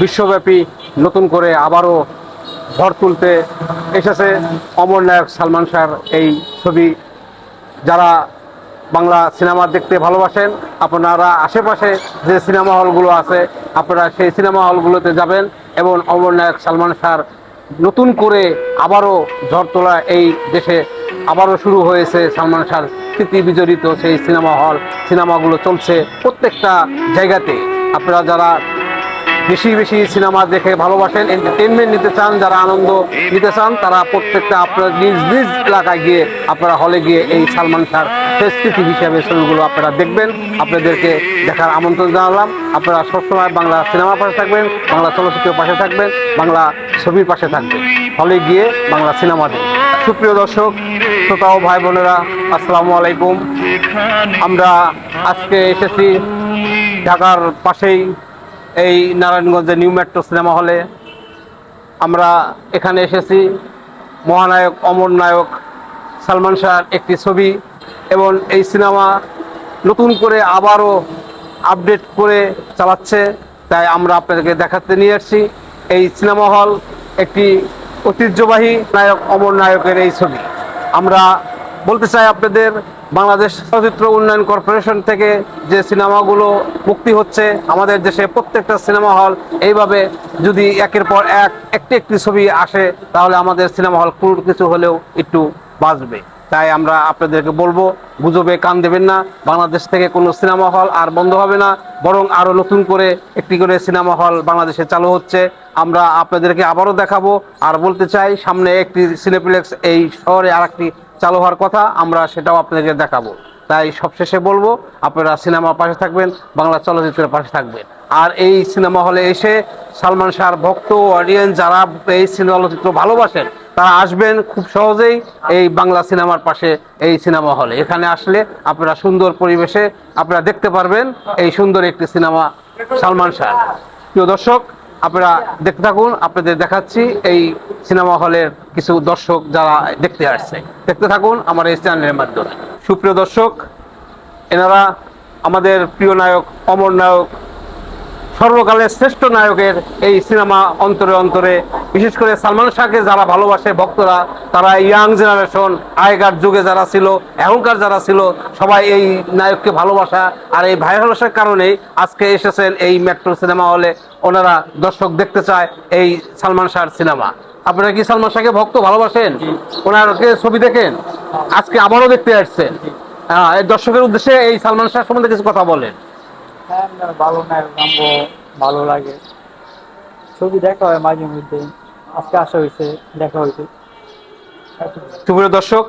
বিশ্বব্যাপী নতুন করে আবারও ঝড় তুলতে এসেছে অমর নায়ক সালমান শাহর এই ছবি। যারা বাংলা সিনেমা দেখতে ভালোবাসেন, আপনারা আশেপাশে যে সিনেমা হলগুলো আছে, আপনারা সেই সিনেমা হলগুলোতে যাবেন এবং অমর নায়ক সালমান শাহর নতুন করে আবারও ঝড় তোলা এই দেশে আবারও শুরু হয়েছে সালমান শাহর স্মৃতি বিজড়িত সেই সিনেমা হল, সিনেমাগুলো চলছে প্রত্যেকটা জায়গাতে। আপনারা যারা বেশি বেশি সিনেমা দেখে ভালোবাসেন এন্টারটেনমেন্ট নিতে চান, যারা আনন্দ নিতে চান, তারা প্রত্যেকটা আপনার নিজ নিজ এলাকায় গিয়ে আপনারা হলে গিয়ে এই সালমান শাহর ফেস্টিভি হিসাবে ছবিগুলো আপনারা দেখবেন। আপনাদেরকে দেখার আমন্ত্রণ জানালাম। আপনারা সবসময় বাংলা সিনেমার পাশে থাকবেন, বাংলা চলচ্চিত্রের পাশে থাকবেন, বাংলা ছবির পাশে থাকবেন। হলে গিয়ে বাংলা সিনেমা দেখবেন। সুপ্রিয় দর্শক শ্রোতা ও ভাই বোনেরা, আসসালামু আলাইকুম। আমরা আজকে এসেছি ঢাকার পাশেই এই নারায়ণগঞ্জের নিউ মেট্রো সিনেমা হলে আমরা এখানে এসেছি। মহানায়ক, অমর নায়ক, সালমান শাহর একটি ছবি এবং এই সিনেমা নতুন করে আবারও আপডেট করে চালাচ্ছে। তাই আমরা আপনাদেরকে দেখাতে নিয়ে আসছি। এই সিনেমা হল একটি ঐতিহ্যবাহী নায়ক, অমর নায়কের এই ছবি। আমরা বলতে চাই আপনাদের বাংলাদেশ চলচ্চিত্র উন্নয়ন কর্পোরেশন থেকে যে সিনেমাগুলো মুক্তি হচ্ছে, আমাদের দেশে প্রত্যেকটা সিনেমা হল এইভাবে যদি একের পর এক একটি একটি ছবি আসে, তাহলে আমাদের সিনেমা হল কোনো কিছু হলেও একটু বাঁচবে। তাই আমরা আপনাদেরকে বলব, গুজবে কান দেবেন না, বাংলাদেশ থেকে কোনো সিনেমা হল আর বন্ধ হবে না, বরং আরও নতুন করে একটি করে সিনেমা হল বাংলাদেশে চালু হচ্ছে। আমরা আপনাদেরকে আবারও দেখাবো, আর বলতে চাই, সামনে একটি সিনেপ্লেক্স এই শহরে আর একটি চালু হওয়ার কথা আমরা সেটাও আপনাদেরকে দেখাবো। তাই সবশেষে বলব, আপনারা সিনেমার পাশে থাকবেন, বাংলা চলচ্চিত্রের পাশে থাকবেন। আর এই সিনেমা হলে এসে সালমান শাহর ভক্ত অডিয়েন্স যারা এই সিনেমা চলচ্চিত্র ভালোবাসেন, তারা আসবেন খুব সহজেই এই বাংলা সিনেমার পাশে, এই সিনেমা হলে। এখানে আসলে আপনারা সুন্দর পরিবেশে আপনারা দেখতে পারবেন এই সুন্দর একটি সিনেমা সালমান শাহ। প্রিয় দর্শক আপনারা দেখতে থাকুন, আপনাদের দেখাচ্ছি এই সিনেমা হলের কিছু দর্শক যারা দেখতে আসছে। দেখতে থাকুন আমার এই চ্যানেলের মাধ্যমে। সুপ্রিয় দর্শক, এনারা আমাদের প্রিয় নায়ক, অমর নায়ক, সর্বকালের শ্রেষ্ঠ নায়কের এই সিনেমা অন্তরে অন্তরে বিশেষ করে সালমান শাহকে যারা ভালোবাসে ভক্তরা তারা ইয়াং জেনারেশন আগেকার যুগে যারা ছিল এখনকার যারা ছিল সবাই এই নায়ককে ভালোবাসা আর এই ভালোবাসার কারণেই আজকে এসেছেন এই মেট্রো সিনেমা হলে ওনারা দর্শক দেখতে চায় এই সালমান শাহর সিনেমা। আপনারা কি সালমান শাহকে ভক্ত ভালোবাসেন? ওনারকে ছবি দেখেন? আজকে আবারও দেখতে আসছেন হ্যাঁ এই দর্শকের উদ্দেশ্যে এই সালমান শাহ সম্বন্ধে কিছু কথা বলেন। হ্যাঁ ভালো ভালো লাগে। ছবি দেখা হয় মাঝে মধ্যে। আজকে আসা হয়েছে দেখা হয়েছে। সুপ্রিয় দর্শক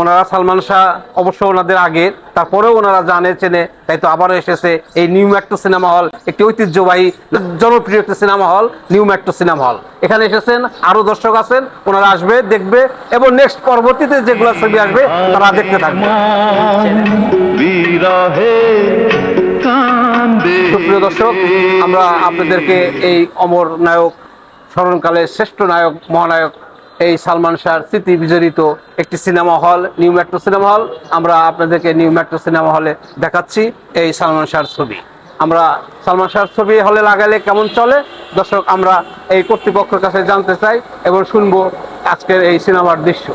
ওনারা সালমান শাহ অবশ্য ওনাদের আগে তারপরেও ওনারা জানে চেনে তাই তো আবারও এসেছে এই নিউ মেট্রো সিনেমা হল একটি ঐতিহ্যবাহী জনপ্রিয় একটি cinema hall new metro cinema hall. এখানে এসেছেন আরও দর্শক আছেন ওনারা আসবে দেখবে এবং নেক্সট পরবর্তীতে যেগুলো ছবি আসবে তারা দেখতে থাকবে। সুপ্রিয় দর্শক, আমরা আপনাদেরকে এই অমর নায়ক স্মরণকালের শ্রেষ্ঠ নায়ক, মহানায়ক এই সালমান শাহর স্মৃতি বিজড়িত একটি cinema hall, new metro cinema hall. আমরা আপনাদেরকে নিউ মেট্রো সিনেমা হলে দেখাচ্ছি এই সালমান শাহর ছবি। আমরা সালমান শাহর ছবি হলে লাগালে কেমন চলে? দর্শক, আমরা এই কর্তৃপক্ষের কাছে জানতে চাই এবং শুনব আজকের এই সিনেমার দৃশ্য।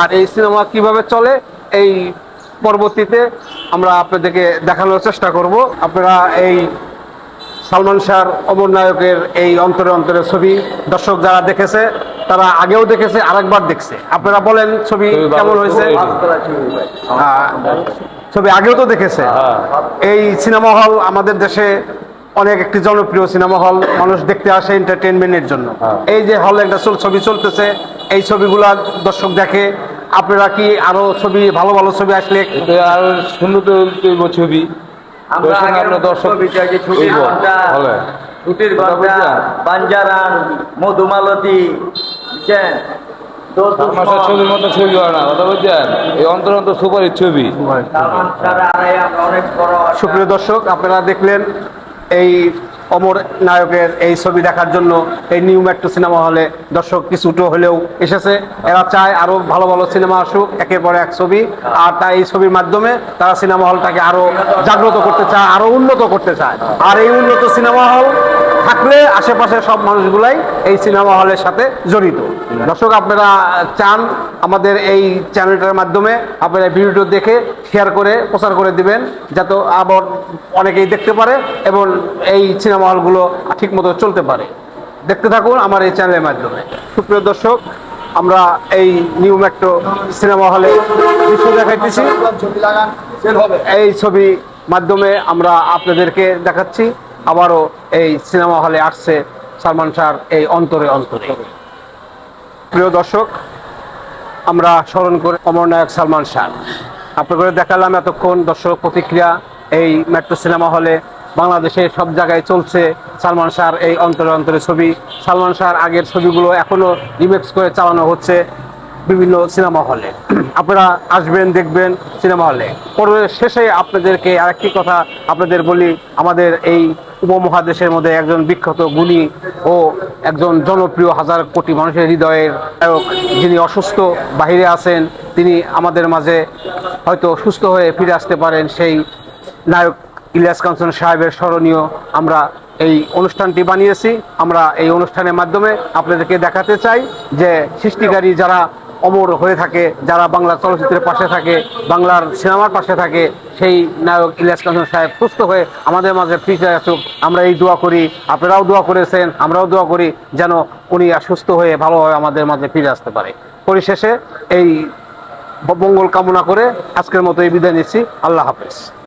আর এই সিনেমা কীভাবে চলে? এই পরবর্তীতে আমরা আপনাদেরকে দেখানোর চেষ্টা করব। আপনারা এই সালমান শাহর অমর নায়কের এই অন্তরে অন্তরে ছবি দর্শক যারা দেখেছে তারা আগেও দেখেছে আরেকবার দেখছে। আপনারা বলেন ছবি কেমন হয়েছে? ছবি। আগেও তো দেখেছে। এই সিনেমা হল আমাদের দেশে অনেক একটি জনপ্রিয় সিনেমা হল। মানুষ দেখতে আসে এন্টারটেনমেন্টের জন্য। এই যে হলে একটা ছবি চলতেছে এই ছবিগুলা দর্শক দেখে আপনারা কি আরও ছবি ভালো ভালো ছবি আসলে আর তৈব ছবি। ছুটির ঘণ্টা বাঞ্জারান মধুমালতী বুঝছেন? দোস্ত ছবির মতো ছবি হয় না কথা বুঝছেন এই অন্তর অন্তর সুপারির ছবি। সুপ্রিয় দর্শক আপনারা দেখলেন এই অমর নায়কের এই ছবি দেখার জন্য এই নিউ মেট্রো সিনেমা হলে দর্শক কিছুটো হলেও এসেছে। এরা চায় আরও ভালো ভালো সিনেমা আসুক, একের পর এক ছবি। আর তাই এই ছবির মাধ্যমে তারা সিনেমা হলটাকে আরও জাগ্রত করতে চায় আরও উন্নত করতে চায়। আর এই উন্নত সিনেমা হল থাকলে আশেপাশের সব মানুষগুলাই এই সিনেমা হলের সাথে জড়িত। দর্শক, আপনারা চান আমাদের এই চ্যানেলটার মাধ্যমে আপনারা ভিডিওটি দেখে শেয়ার করে, প্রচার করে দিবেন, যাতে আবার অনেকেই দেখতে পারে এবং এই সিনেমা হলগুলো ঠিকমতো চলতে পারে। দেখতে থাকুন আমার এই চ্যানেলের মাধ্যমে। সুপ্রিয় দর্শক, আমরা এই নিউ মেট্রো সিনেমা হলে দৃশ্য দেখাইতেছি। এই ছবি মাধ্যমে আমরা আপনাদেরকে দেখাচ্ছি, আবারও এই সিনেমা হলে আসছে সালমান শাহর এই অন্তরে অন্তরে। প্রিয় দর্শক, আমরা স্মরণ করে অমর নায়ক সালমান শাহ। আপনাদের দেখালাম এতক্ষণ দর্শক প্রতিক্রিয়া এই মেট্রো সিনেমা হলে বাংলাদেশে সব জায়গায় চলছে সালমান শাহর এই অন্তরে অন্তরে ছবি। সালমান শাহর আগের ছবিগুলো এখনও রিমেক্স করে চালানো হচ্ছে বিভিন্ন সিনেমা হলে। আপনারা আসবেন, দেখবেন সিনেমা হলে। পরে শেষে আপনাদেরকে আরেকটি কথা আপনাদের বলি, আমাদের এই উপমহাদেশের মধ্যে একজন বিখ্যাত গুণী ও একজন জনপ্রিয় হাজার কোটি মানুষের হৃদয়ের নায়ক যিনি অসুস্থ, বাহিরে আছেন, তিনি আমাদের মাঝে হয়তো সুস্থ হয়ে ফিরে আসতে পারেন, সেই নায়ক ইলিয়াস কাঞ্চন সাহেবের স্মরণীয় আমরা এই অনুষ্ঠানটি বানিয়েছি। আমরা এই অনুষ্ঠানের মাধ্যমে আপনাদেরকে দেখাতে চাই যে সৃষ্টিকারী যারা অমর হয়ে থাকে, যারা বাংলা চলচ্চিত্রের পাশে থাকে, বাংলার সিনেমার পাশে থাকে, সেই নায়ক ইলিয়াস কাঞ্চন সাহেব সুস্থ হয়ে আমাদের মাঝে ফিরে আসুক। আমরা এই দোয়া করি, আপনারাও দোয়া করেছেন, আমরাও দোয়া করি যেন উনি সুস্থ হয়ে ভালোভাবে আমাদের মাঝে ফিরে আসতে পারে। পরিশেষে এই মঙ্গল কামনা করে আজকের মতো এই বিদায় নিচ্ছি। আল্লাহ হাফেজ।